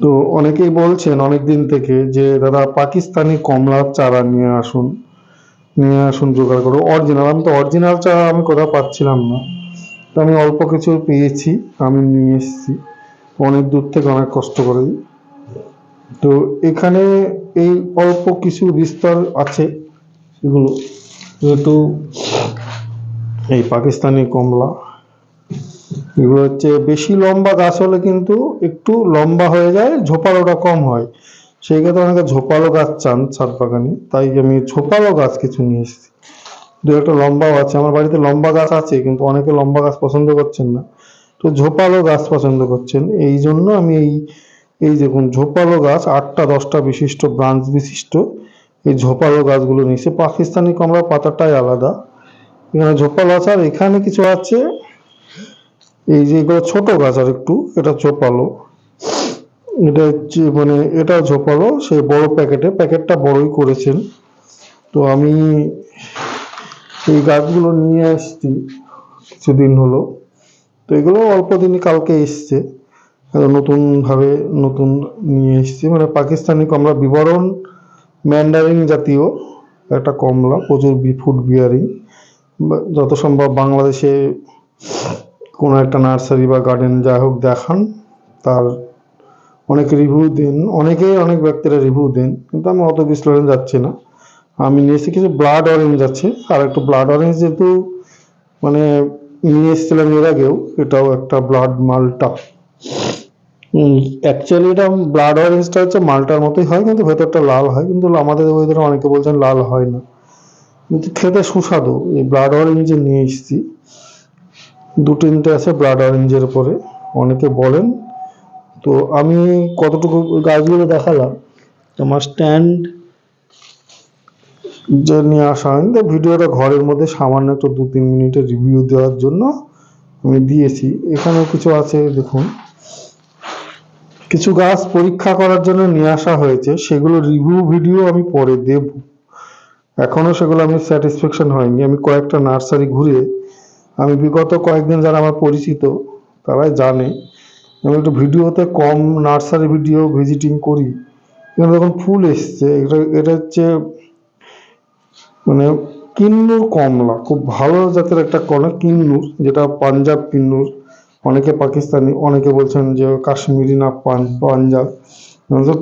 তো অনেকেই বলছেন অনেক দিন থেকে যে, দাদা, পাকিস্তানি কমলার চারা নিয়ে আসুন নিয়ে আসুন জোগাড় করো অরিজিনাল আমি তো অরিজিনাল চারা আমি কোথাও পাচ্ছিলাম না। তো আমি অল্প কিছু পেয়েছি, আমি নিয়ে এসেছি। অনেক দূর থেকে অনেক কষ্ট করে। তো এখানে এই অল্প কিছু বিস্তার আছে এগুলো। যেহেতু এই পাকিস্তানি কমলা। এগুলো হচ্ছে বেশি লম্বা গাছ হলে কিন্তু একটু লম্বা হয়ে যায় ঝোপালোটা কম হয়। সেই ক্ষেত্রে অনেকে ঝোপালো গাছ চান ছাদ বাগানে, তাই আমি ঝোপালো গাছ কিছু নিয়ে এসেছি। দু একটা লম্বাও আছে, আমার বাড়িতে লম্বা গাছ আছে, কিন্তু অনেকে লম্বা গাছ পছন্দ করছেন না। তো ঝোপালো গাছ পছন্দ করছেন, এই জন্য আমি এই এই দেখুন ঝোপালো গাছ আটটা দশটা বিশিষ্ট ব্রাঞ্চ বিশিষ্ট, এই ঝোপালো গাছগুলো নিয়েছে। পাকিস্তানি কমলা পাতাটাই আলাদা। এখানে ঝোপালো আছে, আর এখানে কিছু আছে এই যে এগুলো ছোট গাছ আর একটু, এটা ঝোপালো। এটা হচ্ছে মানে এটা ঝোপালো, সেই বড় প্যাকেটে, প্যাকেটটা বড়ই করেছেন। তো আমি এই গাছগুলো নিয়ে আসছি, কিছুদিন হলো। তো এগুলো অল্প দিনই কালকে এসছে নতুনভাবে নতুন নিয়ে এসছি। মানে পাকিস্তানি কমলা বিবরণ, ম্যান্ডারিন জাতীয় একটা কমলা, প্রচুর ফুড বিয়ারিং। যত সম্ভব বাংলাদেশে কোনো একটা নার্সারি বা গার্ডেন যাই হোক দেখান, তার অনেক রিভিউ দেন। অনেকেই অনেক ব্যক্তিরা রিভিউ দেন, কিন্তু আমি অত বিশ্লেষণ যাচ্ছি না। আমি নিয়ে এসেছি কিছু ব্লাড অরেঞ্জ আছে, আর একটু ব্লাড অরেঞ্জ যেহেতু মানে নিয়ে এসেছিলাম এর আগেও, এটাও একটা ব্লাড মালটা। অ্যাকচুয়ালি এটা ব্লাড অরেঞ্জটা হচ্ছে মালটার মতোই হয়, কিন্তু ভেতরটা লাল হয়, কিন্তু আমাদের ওইধারে অনেকে বলছেন লাল হয় না। কিন্তু খেতে সুস্বাদু, এই ব্লাড অরেঞ্জে নিয়ে এসেছি দু তিনটে আছে ব্লাড অরেঞ্জের পরে অনেকে বলেন। তো আমি কতটুকু গাছগুলো দেখালাম আমার স্ট্যান্ড যে নিয়ে আসা হয়নি, তো ভিডিওটা ঘরের মধ্যে সামান্য একটু দু তিন মিনিটের রিভিউ দেওয়ার জন্য আমি দিয়েছি। এখানেও কিছু আছে, দেখুন। কিছু গাছ পরীক্ষা করার জন্য নিয়ে আসা হয়েছে, সেগুলো রিভিউ ভিডিও আমি পরে দেব। এখনও সেগুলো আমি স্যাটিসফ্যাকশন হয়নি। আমি কয়েকটা নার্সারি ঘুরে আমি বিগত কয়েকদিন যারা আমার পরিচিত, তারাই জানে। আমি একটু ভিডিওতে কম নার্সারি ভিডিও ভিজিটিং করি। এখানে দেখুন ফুল এসছে। এটা এটা হচ্ছে মানে কিন্নুর কমলা। খুব ভালো জাতের একটা কমলা, কিন্নুর, যেটা পাঞ্জাব কিন্নুর। অনেকে পাকিস্তানি, অনেকে বলছেন যে কাশ্মীরি না পাঞ্জাব।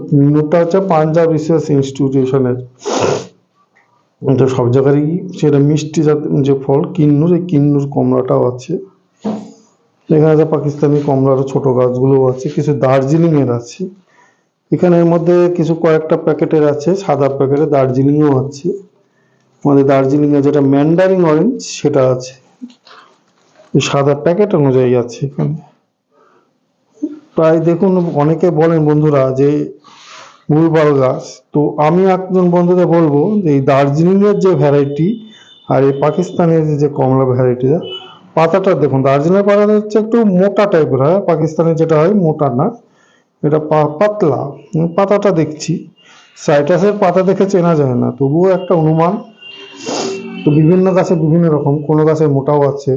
কিন্নুরটা হচ্ছে পাঞ্জাব রিসার্চ ইনস্টিটিউশনের। তো সব জায়গারই সেটা মিষ্টি জাতের যে ফল, কিন্নুর, এই কিন্নুর কমলাটাও আছে। এখানে আছে পাকিস্তানি কমলার ছোট গাছগুলোও আছে, কিছু দার্জিলিংয়ের আছে। এখানে এর মধ্যে কিছু কয়েকটা প্যাকেটের আছে, সাদা প্যাকেটে দার্জিলিংও আছে। আমাদের দার্জিলিং এর যেটা ম্যান্ডারিং অরেঞ্জ, সেটা আছে। সাদা প্যাকেট অনুযায়ী আছে এখানে। প্রায় দেখুন, অনেকে বলেন বন্ধুরা যে ভুলভাল গাছ তো আমি একজন বন্ধুদের বলব যে এই দার্জিলিং এর যে ভ্যারাইটি আর এই পাকিস্তানের যে কমলা ভ্যারাইটিটা পাতাটা দেখুন দার্জিলিং এর পাতাটা হচ্ছে একটু মোটা টাইপের হয়, পাকিস্তানের যেটা হয় মোটা না, এটা পাতলা। পাতাটা দেখছি। সাইটাসের পাতা দেখে চেনা যায় না, তবুও একটা অনুমান। তো বিভিন্ন গাছে বিভিন্ন রকম, কোনো গাছে মোটাও আছে।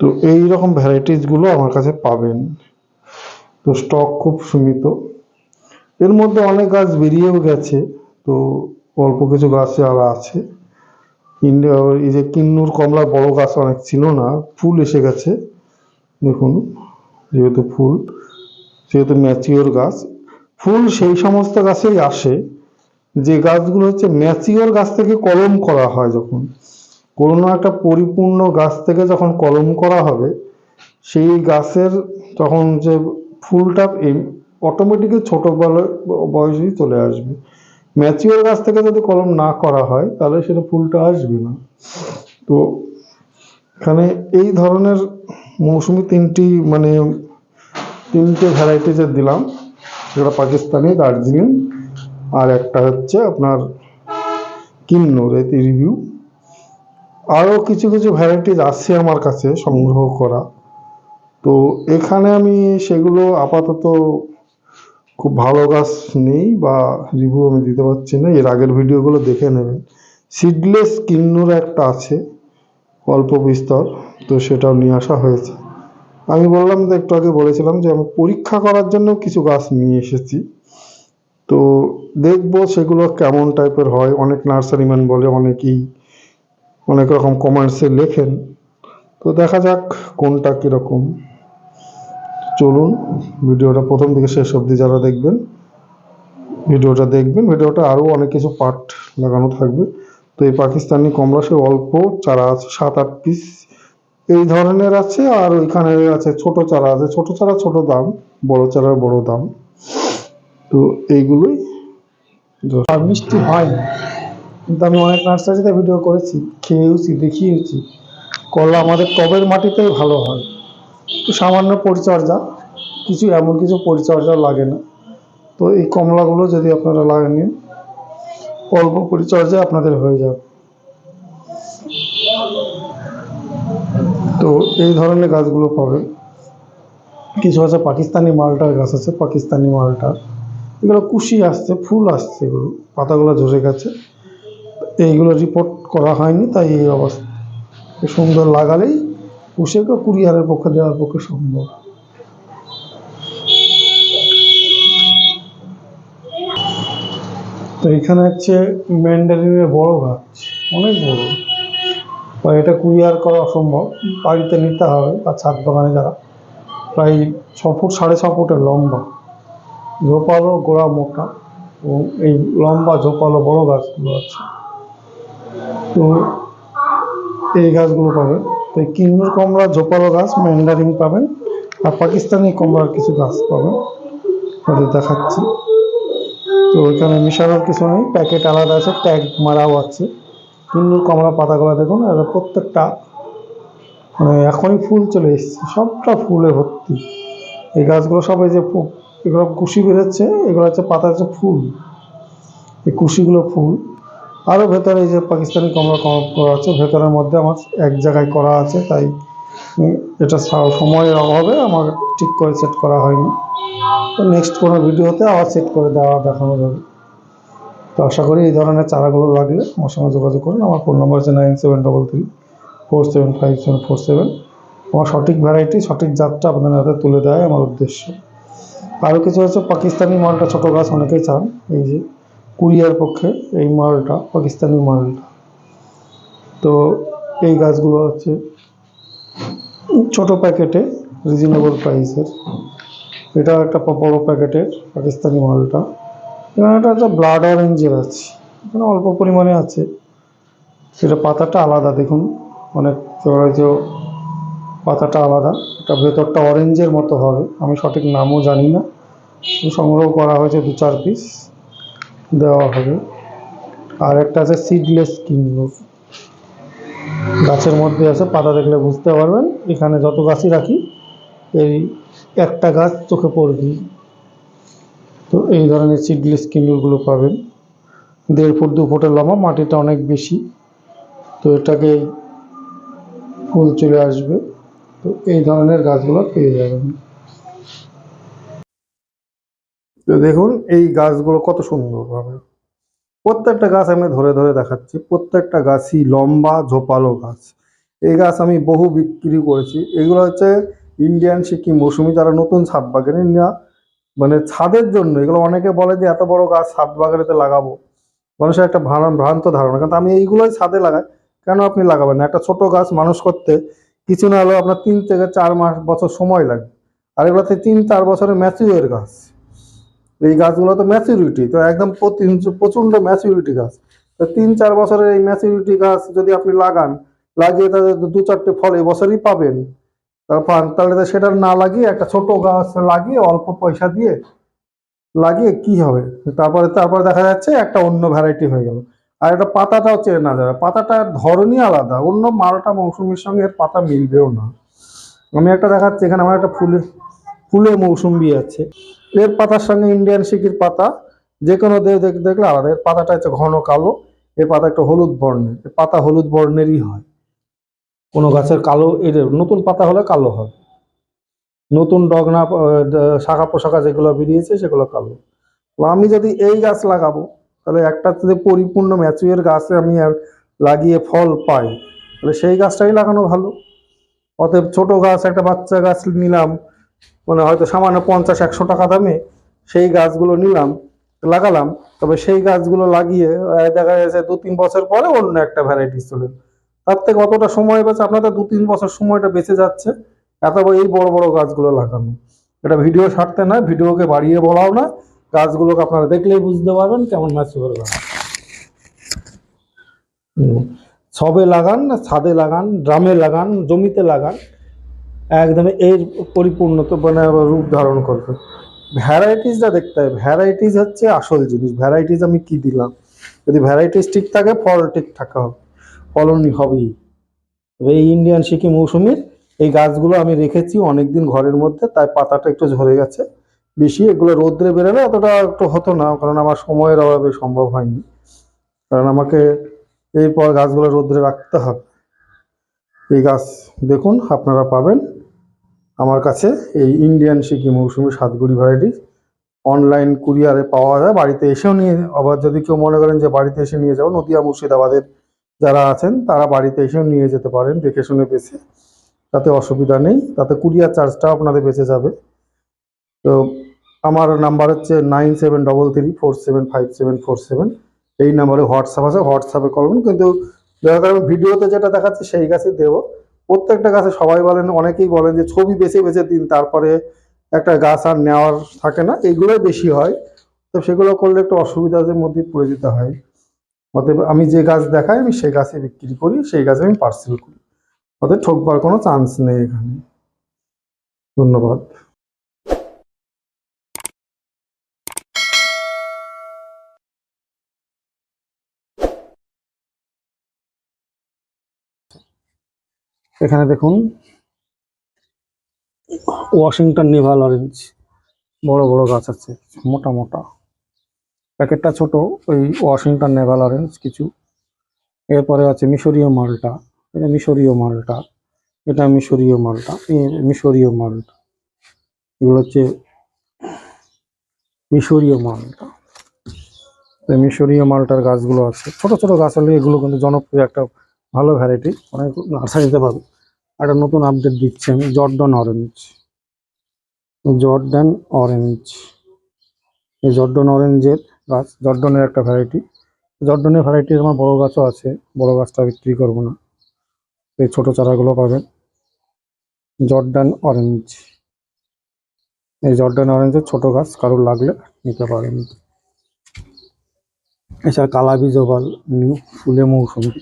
তো এই রকম ভ্যারাইটিসগুলো আমার কাছে পাবেন। তো স্টক খুব সীমিত। এর মধ্যে অনেক গাছ বেরিয়েও গেছে, তো অল্প কিছু গাছ আর আছে। এই যে কিন্নুর কমলা বড় গাছ অনেক ছিল না, ফুল এসে গেছে, দেখুন, যেহেতু ফুল, যেহেতু ম্যাচিওর গাছ। ফুল সেই সমস্ত গাছেই আসে, যে গাছগুলো হচ্ছে ম্যাচিওর গাছ থেকে কলম করা হয় যখন। কোনো একটা পরিপূর্ণ গাছ থেকে যখন কলম করা হবে, সেই গাছের তখন যে ফুলটা অটোমেটিক্যালি ছোট বয়সেই চলে আসবে। ম্যাচিওর গাছ থেকে যদি কলম না করা হয়, তাহলে সেটা ফুলটা আসবে না। তো এখানে এই ধরনের মৌসুমি তিনটি মানে তিনটে ভ্যারাইটিজের দিলাম যেটা পাকিস্তানি দার্জিলিং, আর একটা হচ্ছে আপনার কিন্নুর এই রিভিউ আরও কিছু কিছু ভ্যারাইটিস আছে আমার কাছে সংগ্রহ করা। তো এখানে আমি সেগুলো আপাতত খুব ভালো গাছ নেই বা রিভিউ আমি দিতে পারছি না, এর আগের ভিডিওগুলো দেখে নেবেন। সিডলেস কিন্নুর একটা আছে, অল্প বিস্তর, তো সেটাও নিয়ে আসা হয়েছে। আমি বললাম তো একটু আগে বলেছিলাম যে, আমি পরীক্ষা করার জন্য কিছু গাছ নিয়ে এসেছি। তো দেখব সেগুলো কেমন টাইপের হয়। অনেক নার্সারিম্যান বলে, অনেকেই অনেক রকম কমেন্টসে লেখেন। তো দেখা যাক কোনটা কীরকম। চলুন, ভিডিওটা প্রথম থেকে শেষ অবধি যারা দেখবেন, ভিডিওটা দেখবেন। ভিডিওটা আরও অনেক কিছু পার্ট লাগানো থাকবে। তো এই পাকিস্তানি কমলা সে অল্প চারা আছে, সাত, আট পিস এই ধরনের আছে, আর ওইখানে আছে ছোট চারা আছে। ছোট চারা ছোট দাম, বড় চারার বড় দাম। তো এইগুলোই মিষ্টি হয় কিন্তু আমি অনেক নার্সারিতে ভিডিও করেছি, খেয়েওছি দেখিয়েছি কলা আমাদের টবের মাটিতেই ভালো হয়। সামান্য পরিচর্যা, কিছু এমন কিছু পরিচর্যা লাগে না। তো এই কমলাগুলো যদি আপনারা লাগেন অল্প পরিচর্যা আপনাদের হয়ে যাবে। তো এই ধরনের গাছগুলো পাবে কিছু আছে পাকিস্তানি মালটার গাছ আছে, পাকিস্তানি মালটার। এগুলো কুশি আসছে, ফুল আসছে এগুলো, পাতাগুলো ঝরে গেছে। এইগুলো রিপোর্ট করা হয়নি, তাই এই অবস্থা। সুন্দর লাগালেই কুশিকে কুরিয়ারের পক্ষে দেওয়ার পক্ষে সম্ভব। তো এখানে হচ্ছে ম্যান্ডারিনের বড় গাছ অনেক বড়। বা এটা কুরিয়ার করা অসম্ভব, বাড়িতে নিতে হবে বা ছাদ বাগানে যারা, প্রায় ছ ফুট, সাড়ে ছ ফুটের লম্বা। ঝোপালো, গোড়া, মোটা, এবং এই লম্বা, ঝোপালো, বড় গাছগুলো আছে। তো এই গাছগুলো পাবেন। তো এই কিন্নুর কমলা ঝোপালো গাছ ম্যান্ডারিন পাবেন, আর পাকিস্তানি কমলার কিছু গাছ পাবেন। ওদের দেখাচ্ছি। তো ওইখানে মিশানোর কিছু নেই প্যাকেট আলাদা আছে ট্যাগ মারাও আছে। কিন্নুর কমলা পাতাগুলো দেখুন, আর প্রত্যেকটা মানে এখনই ফুল চলে এসছে, সবটা ফুলে ভর্তি। এই গাছগুলো সব এই যে এগুলো কুশি বেরোচ্ছে, এগুলো হচ্ছে পাতা হচ্ছে ফুল। এই কুশিগুলো ফুল। আরও ভেতরে এই যে পাকিস্তানি কমলা কম- করা আছে, ভেতরের মধ্যে আমার এক জায়গায় করা আছে, তাই এটা সময়ের অভাবে আমার ঠিক করে সেট করা হয়নি। তো নেক্সট কোনো ভিডিওতে আবার সেট করে দেওয়া দেখানো যাবে। তো আশা করি এই ধরনের চারাগুলো লাগলে আমার সঙ্গে যোগাযোগ করুন। আমার ফোন নম্বর হচ্ছে nine seven double three four seven five seven four seven আমার সঠিক ভ্যারাইটি সঠিক জাতটা আপনাদের হাতে তুলে দেয় আমার উদ্দেশ্য। আরও কিছু হচ্ছে, পাকিস্তানি মালটা ছোটো গাছ অনেকেই চান, এই যে কুরিয়ার পক্ষে এই মালটা পাকিস্তানি মালটা তো এই গাছগুলো হচ্ছে ছোট প্যাকেটে রিজনেবল প্রাইসের এটা একটা বড় প্যাকেটের পাকিস্তানি মালটা এখানে একটা হচ্ছে ব্লাড অরেঞ্জের আছে। এখানে অল্প পরিমাণে আছে। সেটা পাতাটা আলাদা, দেখুন। অনেক হয়তো পাতাটা আলাদা। এটা ভেতরটা অরেঞ্জের মতো হবে। আমি সঠিক নামও জানি না। সংগ্রহ করা হয়েছে দু চার পিস দেওয়া হবে। আর একটা আছে সিডলেস কিনলো গাছের মধ্যে আছে, পাতা দেখলে বুঝতে পারবেন। এখানে যত গাছই রাখি, এই একটা গাছ চোখে পড়বি তো এই ধরনের সিডলেস কিন্ডুলগুলো পাবেন। দেড় ফুট, দু ফুটের লম্বা, মাটিটা অনেক বেশি। তো এটাকে ফুল চলে আসবে। তো এই ধরনের গাছগুলো পেয়ে যাবেন। তো দেখুন, এই গাছগুলো কত সুন্দরভাবে। প্রত্যেকটা গাছ আমি ধরে ধরে দেখাচ্ছি। প্রত্যেকটা গাছই লম্বা, ঝোপালো গাছ। এই গাছ আমি বহু বিক্রি করেছি। এগুলো হচ্ছে ইন্ডিয়ান সিকিম মৌসুমি, যারা নতুন ছাদ বাগানে না মানে ছাদের জন্য। এগুলো অনেকে বলে যে, এত বড় গাছ ছাদ বাগানেতে লাগাবো? মানুষের একটা ভ্রান- ভ্রান্ত ধারণা। কিন্তু আমি এইগুলোই ছাদে লাগাই। কেন আপনি লাগাবেন না? একটা ছোট গাছ মানুষ করতে কিছু না হলেও আপনার তিন থেকে চার মাস বছর সময় লাগবে। আর এগুলোতে তিন চার বছরের ম্যাচিউর গাছ। এই গাছগুলো তো ম্যাচিউরিটি তো একদম প্রচণ্ড ম্যাচিউরিটি গাছ। তো তিন, চার বছরের এই ম্যাচিউরিটি গাছ যদি আপনি লাগান, লাগিয়ে তাদের দু চারটে ফল এবছরই পাবেন। তা পান তাহলে সেটা না লাগিয়ে একটা ছোট গাছ লাগিয়ে অল্প পয়সা দিয়ে লাগিয়ে কি হবে? তারপরে তারপরে দেখা যাচ্ছে একটা অন্য ভ্যারাইটি হয়ে গেল। আর এটা পাতাটাও না যাবে পাতাটার ধরনই আলাদা। অন্য মালটা মৌসুমির সঙ্গে পাতা মিলবেও না। আমি একটা দেখাচ্ছি, এখানে আমার একটা ফুলে ফুলে মৌসুম্বি আছে এর পাতার সঙ্গে ইন্ডিয়ান সিকির পাতা যে কোনো দেহ দেখ- দেখলে আলাদা। এর পাতাটা হচ্ছে ঘন কালো, এর পাতা একটা হলুদ বর্ণের। পাতা হলুদ বর্ণেরই হয়। কোনো গাছের কালো এর নতুন পাতা হলে কালো হবে নতুন ডগনা শাখা পোশাখা যেগুলো বেরিয়েছে সেগুলো কালো। আমি যদি এই গাছ লাগাবো, তাহলে একটা যদি পরিপূর্ণ ম্যাচুয়ের গাছে আমি আর লাগিয়ে ফল পাই, তাহলে সেই গাছটাই লাগানো ভালো। অতএব ছোট গাছ, একটা বাচ্চা গাছ নিলাম মানে হয়তো সামান্য পঞ্চাশ, একশো টাকা দামে সেই গাছগুলো নিলাম, লাগালাম। তবে সেই গাছগুলো লাগিয়ে দেখা যাচ্ছে দু তিন বছর পরে অন্য একটা ভ্যারাইটিস চলে তার থেকে অতটা সময় বেঁচে, আপনাদের দু তিন বছর সময়টা বেঁচে যাচ্ছে। এত এই বড় বড় গাছগুলো লাগানো। এটা ভিডিও ছাড়তে না ভিডিওকে বাড়িয়ে বলাও না গাছগুলোকে আপনারা দেখলেই বুঝতে পারবেন কেমন ম্যাচিওর গাছ। সবে লাগান, ছাদে লাগান, ড্রামে লাগান, জমিতে লাগান। একদম এর পরিপূর্ণ তো মানে রূপ ধারণ করবে। ভ্যারাইটিসটা দেখতে হবে। ভ্যারাইটিস হচ্ছে আসল জিনিস। ভ্যারাইটিস আমি কি দিলাম? যদি ভ্যারাইটিস ঠিক থাকে, ফল ঠিক থাকা হবে। ফলনই হবেই। এই ইন্ডিয়ান সিকি মৌসুমির এই গাছগুলো আমি রেখেছি অনেকদিন ঘরের মধ্যে, তাই পাতাটা একটু ঝরে গেছে। বেশি এগুলো রোদ্রে বেরোলে অতটা একটু হতো না, কারণ আমার সময়ের অভাবে সম্ভব হয়নি। কারণ আমাকে এরপর গাছগুলো রোদ্রে রাখতে হবে। এই গাছ দেখুন, আপনারা পাবেন। আমার কাছে এই ইন্ডিয়ান সিকি মৌসুমি সাতগুড়ি ভ্যারাইটি অনলাইন কুরিয়ারে পাওয়া যায়। বাড়িতে এসেও নিয়ে আবার যদি কেউ মনে করেন যে বাড়িতে এসে নিয়ে যাও, নদিয়া, মুর্শিদাবাদের যারা আছেন, তারা বাড়িতে এসেও নিয়ে যেতে পারেন, দেখে শুনে বেছে। তাতে অসুবিধা নেই। তাতে কুরিয়ার চার্জটাও আপনাদের বেঁচে যাবে। তো আমার নাম্বার হচ্ছে nine seven double three four seven five seven four seven এই নাম্বারে হোয়াটসঅ্যাপ আছে। হোয়াটসঅ্যাপে করবেন কিন্তু দেখা গেল ভিডিওতে যেটা দেখাচ্ছে, সেই গাছই দেবো। প্রত্যেকটা গাছে সবাই বলেন, অনেকেই বলেন যে ছবি বেছে বেছে দিন, তারপরে একটা গাছ আর নেওয়ার থাকে না, এইগুলোই বেশি হয়। তো সেগুলো করলে একটু অসুবিধার মধ্যে পড়ে যেতে হয়। অতএব আমি যে গাছ দেখাই, আমি সেই গাছে বিক্রি করি, সেই গাছে আমি পার্সেল করি। অতএব ঠকবার কোনো চান্স নেই এখানে। ধন্যবাদ। এখানে দেখুন ওয়াশিংটন নেভাল অরেঞ্জ বড় বড় গাছ আছে, মোটা মোটা। প্যাকেটটা ছোট, ওই ওয়াশিংটন নেভাল অরেঞ্জ কিছু। এরপরে আছে মিশরীয় মালটা এটা মিশরীয় মালটা, এটা মিশরীয় মালটা মিশরীয় মালটা। এগুলো হচ্ছে মিশরীয় মালটা। মিশরীয় মালটার গাছগুলো আছে। ছোট ছোট গাছ হলে এগুলো কিন্তু জনপ্রিয় একটা ভালো ভ্যারাইটি অনেক নার্সারিতে পাবে। একটা নতুন আপডেট দিচ্ছি আমি জর্ডন অরেঞ্জ জর্ডান অরেঞ্জ এই জর্ডন অরেঞ্জের গাছ জর্ডনের একটা ভ্যারাইটি জর্ডনের ভ্যারাইটির আমার বড় গাছও আছে, বড় গাছটা বিক্রি করব না। এই ছোট চারাগুলো পাবেন। জর্ডান অরেঞ্জ এই জর্ডান অরেঞ্জের ছোট গাছ, কারোর লাগলে নিতে পারেন। এছাড়া কালাবি জবাল নিউ ফুলে মৌসুমি।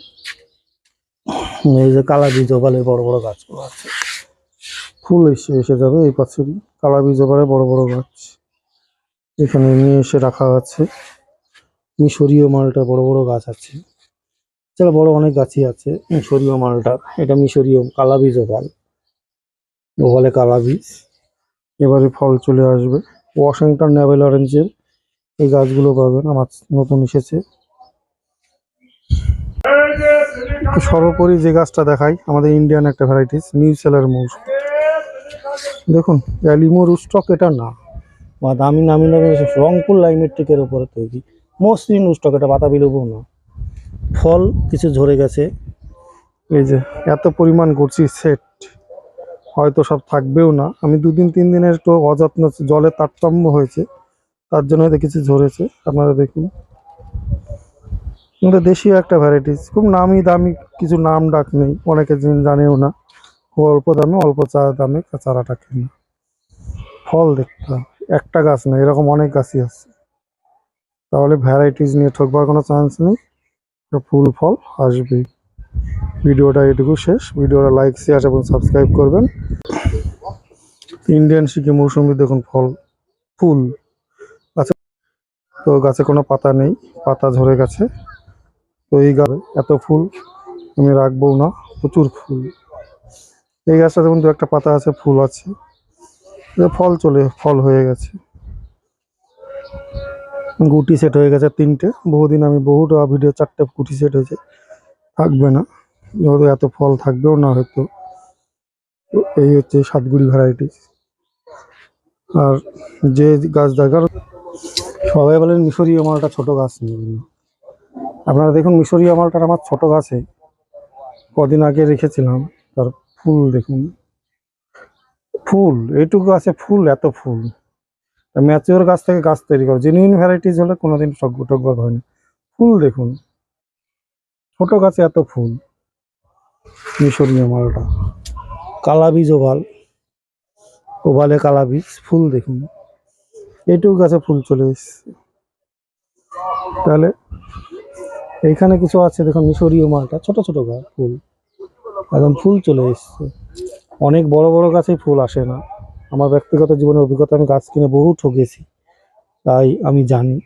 এই যে কালা বীজ জবালের বড় বড় গাছগুলো আছে। ফুল এসে এসে যাবে এই পাশেরই। বীজ জবালের বড় বড় গাছ। এখানে নিয়ে এসে রাখা আছে। মিশরীয় মালটা বড় বড় গাছ আছে। এছাড়া বড় অনেক গাছই আছে মিশরীয় মালটা এটা মিশরীয় কালাবি জবাল কালা বীজ। এবারে ফল চলে আসবে। ওয়াশিংটন নেভেল অরেঞ্জের এই গাছগুলো পাবেন। আমার নতুন এসেছে একটু সর্বোপরি যে গাছটা দেখাই, আমাদের ইন্ডিয়ান একটা ভ্যারাইটিস নিউ সেলার মৌসুম দেখুন অ্যালিমো রুস্টক এটা না। বা দামি নামি নামি রংপুর লাইমেট্রিকের উপরে তৈরি মসৃণ রুস্টক এটা বাতাবি লেবু না। ফল কিছু ঝরে গেছে। এই যে, এত পরিমাণ করছি সেট হয়তো সব থাকবেও না। আমি দুদিন, তিন দিনের একটু অযত্ন, জলের তারতম্য হয়েছে। তার জন্য হয়তো কিছু ঝরেছে। আপনারা দেখুন। কিন্তু দেশীয় একটা ভ্যারাইটিস খুব নামি দামি কিছু নাম ডাক নেই, অনেকে জন- জানেও না। খুব অল্প দামে, অল্প চা দামে চারাটা কেনা। ফল দেখতে একটা গাছ না এরকম অনেক গাছই আছে। তাহলে ভ্যারাইটিস নিয়ে ঠকবার কোনো চান্স নেই। ফুল ফল আসবেই। ভিডিওটা এটুকু শেষ। ভিডিওটা লাইক শেয়ার এবং সাবস্ক্রাইব করবেন। ইন্ডিয়ান শিখে মৌসুমি দেখুন ফল, ফুল। গাছে তো গাছে কোনো পাতা নেই, পাতা ঝরে গেছে। তো এই গাছ, এত ফুল আমি রাখব না, প্রচুর ফুল। এই গাছটা যেমন দু একটা পাতা আছে, ফুল আছে। ফল চলে, ফল হয়ে গেছে। গুটি সেট হয়ে গেছে তিনটে। বহুদিন আমি বহুটা ভিডিও চারটে গুটি সেট হয়েছে। থাকবে না। যেহেতু এত ফল থাকবেও না হয়তো। এই হচ্ছে সাতগুড়ি ভ্যারাইটিস আর যে গাছ দেখার, সবাই বলেন মিশরীয় মালটা ছোট গাছ নেবেন। আপনারা দেখুন মিশরীয় মালটার আমার ছোট গাছে কদিন আগে রেখেছিলাম, তার ফুল দেখুন। ফুল, এইটুকু গাছে ফুল, এত ফুল। ম্যাচিওর গাছ থেকে গাছ তৈরি করে। জেনুইন ভ্যারাইটিস হলে কোনোদিন টক টকবাগ হয় না। ফুল দেখুন। ছোট গাছে এত ফুল, মিশরীয় মালটা। কালা বীজ ওভাল, ওভালে কালা বীজ ফুল দেখুন। এইটুকু গাছে ফুল চলে এসছে। তাহলে এইখানে কিছু আছে, দেখুন, মিশরীয় মালটা, ছোট ছোট গাছ ফুল। একদম ফুল চলে এসছে। অনেক বড় বড় গাছে ফুল আসে না। আমার ব্যক্তিগত জীবনের অভিজ্ঞতা, আমি গাছ কিনে বহু ঠকেছি তাই আমি জানি।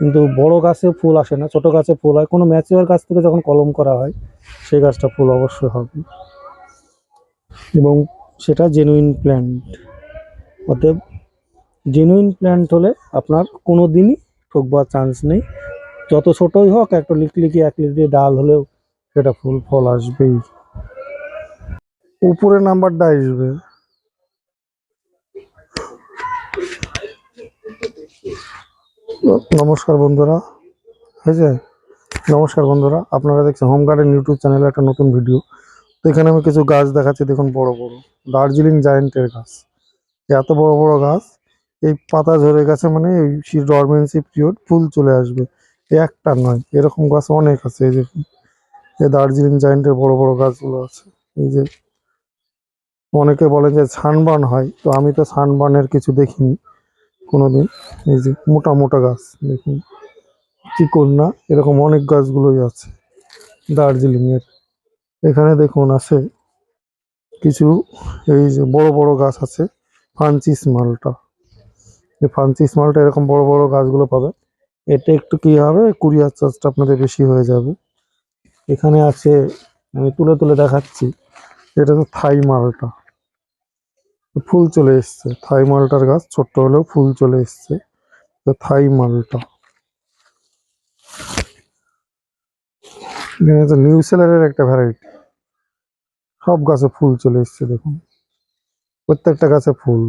কিন্তু বড় গাছে ফুল আসে না, ছোট গাছে ফুল হয়। কোনো ম্যাচিওর গাছ থেকে যখন কলম করা হয়, সেই গাছটা ফুল অবশ্যই হবে। এবং সেটা জেনুইন প্ল্যান্ট অতএব জেনুইন প্ল্যান্ট হলে আপনার কোনো দিনই ঠকবার চান্স নেই। যত ছোটই হোক, একটা লিকলিকি এক লিকলি ডাল হলেও সেটা ফুল, ফল আসবেই। উপরে নাম্বারটা আসবে। নমস্কার বন্ধুরা। হয়েছে? নমস্কার বন্ধুরা, আপনারা দেখছেন হোম গার্ডেন ইউটিউব চ্যানেলে একটা নতুন ভিডিও। তো এখানে আমি কিছু গাছ দেখাচ্ছি, দেখুন বড় বড়। দার্জিলিং জায়েন্টের গাছ। এত বড় বড় গাছ, এই পাতা ঝরে গেছে মানে এই ডরমেন্সি পিরিয়ড ফুল চলে আসবে। একটা নয়, এরকম গাছ অনেক আছে, এই যে, এই দার্জিলিং জায়েন্টের বড় বড় গাছগুলো আছে, এই যে, অনেকে বলে যে সানবার্ন হয়, তো আমি তো সানবার্নের কিছু দেখিনি কোনোদিন, এই যে মোটা মোটা গাছ, দেখুন চিকন না এরকম অনেক গাছগুলোই আছে দার্জিলিং এর এখানে দেখুন আছে কিছু, এই যে বড় বড় গাছ আছে ফানচিস মালটা, এই ফানচিস মালটা এরকম বড় বড় গাছগুলো পাবে এতে একটু কি হবে? কুরিয়ার চার্জটা আপনাদের বেশি হয়ে যাবে। এখানে আছে, আমি তুলে তুলে দেখাচ্ছি, এটা তো থাই মালটা। ফুল চলে এসছে। থাই মালটার গাছ ছোট্ট হলেও ফুল চলে এসছে। তো থাই মালটা। নিউ সেলারের একটা ভ্যারাইটি সব গাছে ফুল চলে এসছে, দেখুন। প্রত্যেকটা গাছে ফুল।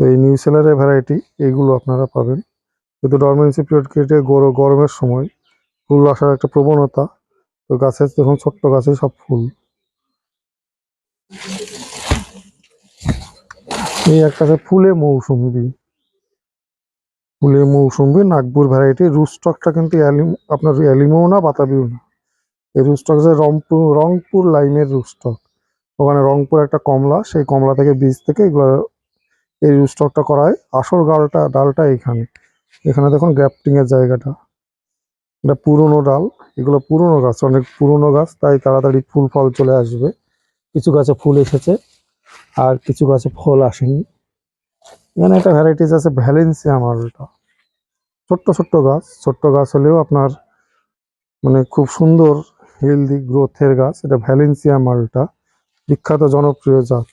তো এই নিউ সেলারের ভ্যারাইটি এইগুলো আপনারা পাবেন। কিন্তু ডরমেন্সি পিরিয়ড কেটে গর- গরমের সময় ফুল আসার একটা প্রবণতা। তো গাছের দেখুন, ছোট্ট গাছে সব ফুল। এই একটা আছে ফুলে মৌসুম্বি ফুলে মৌসুম্বি নাগপুর ভ্যারাইটি রুস্টকটা কিন্তু অ্যালিম আপনার অ্যালিমও না, বাতাবিও না। এই রুস্টক যে রংপুর রংপুর লাইনের রুস্টক ওখানে রংপুর একটা কমলা, সেই কমলা থেকে বীজ থেকে এগুলো এই রুস্টকটা করা হয়। আসল ডালটা ডালটা এখানে। এখানে দেখুন গ্যাপটিং এর জায়গাটা। এটা পুরনো ডাল, এগুলো পুরনো গাছ, অনেক পুরনো গাছ, তাই তাড়াতাড়ি ফুল ফল চলে আসবে। কিছু গাছে ফুল এসেছে, আর কিছু গাছে ফল আসেনি। এখানে একটা ভ্যারাইটিস আছে ভ্যালেন্সিয়া মালটা ছোট্ট ছোট্ট গাছ ছোট্ট গাছ হলেও আপনার মানে খুব সুন্দর হেলদি গ্রোথের গাছ, এটা ভ্যালেন্সিয়া মালটা বিখ্যাত, জনপ্রিয় জাত।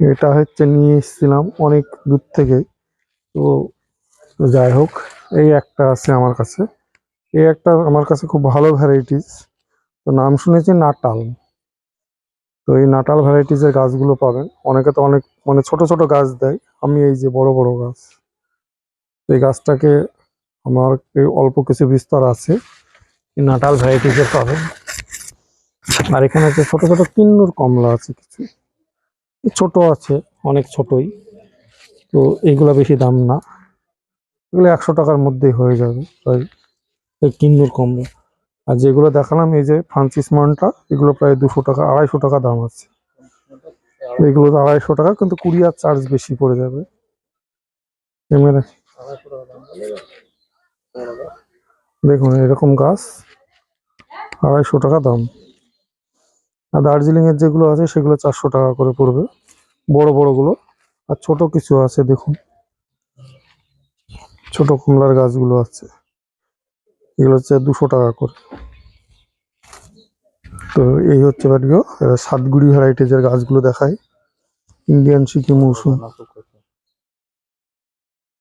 এটা হচ্ছে নিয়ে এসেছিলাম অনেক দূর থেকে। তো যাই হোক, এই একটা আছে আমার কাছে। এই একটা আমার কাছে খুব ভালো ভ্যারাইটিস তো নাম শুনেছি নাটাল। তো এই নাটাল ভ্যারাইটিসের গাছগুলো পাবেন। অনেকে তো অনেক মানে ছোট ছোট গাছ দেয়। আমি এই যে বড় বড় গাছ। এই গাছটাকে আমার অল্প কিছু বিস্তার আছে। নাটাল ভ্যারাইটিসের পাবেন। আর এখানে হচ্ছে ছোট ছোট কিন্নুর কমলা আছে কিছু। ছোট আছে, অনেক ছোটই। তো এইগুলা বেশি দাম না। এগুলো একশো টাকার মধ্যেই হয়ে যাবে প্রায় কিন্নুর কমলা আর যেগুলো দেখালাম, এই যে ফ্রান্সিস মনটা এগুলো প্রায় দুশো টাকা, আড়াইশো টাকা দাম আছে। এগুলো তো আড়াইশো টাকা, কিন্তু কুরিয়ার চার্জ বেশি পড়ে যাবে। দেখুন, এরকম গাছ, আড়াইশো টাকা দাম। আর দার্জিলিং এর যেগুলো আছে সেগুলো চারশো টাকা করে পড়বে। বড় বড়গুলো। আর ছোট কিছু আছে, দেখুন। ছোট কমলার গাছগুলো আছে। এগুলো হচ্ছে দুশো টাকা করে। তো এই হচ্ছে ভিডিও সাতগুড়ি ভ্যারাইটিজের গাছগুলো দেখায় ইন্ডিয়ান সিকিম মৌসুম।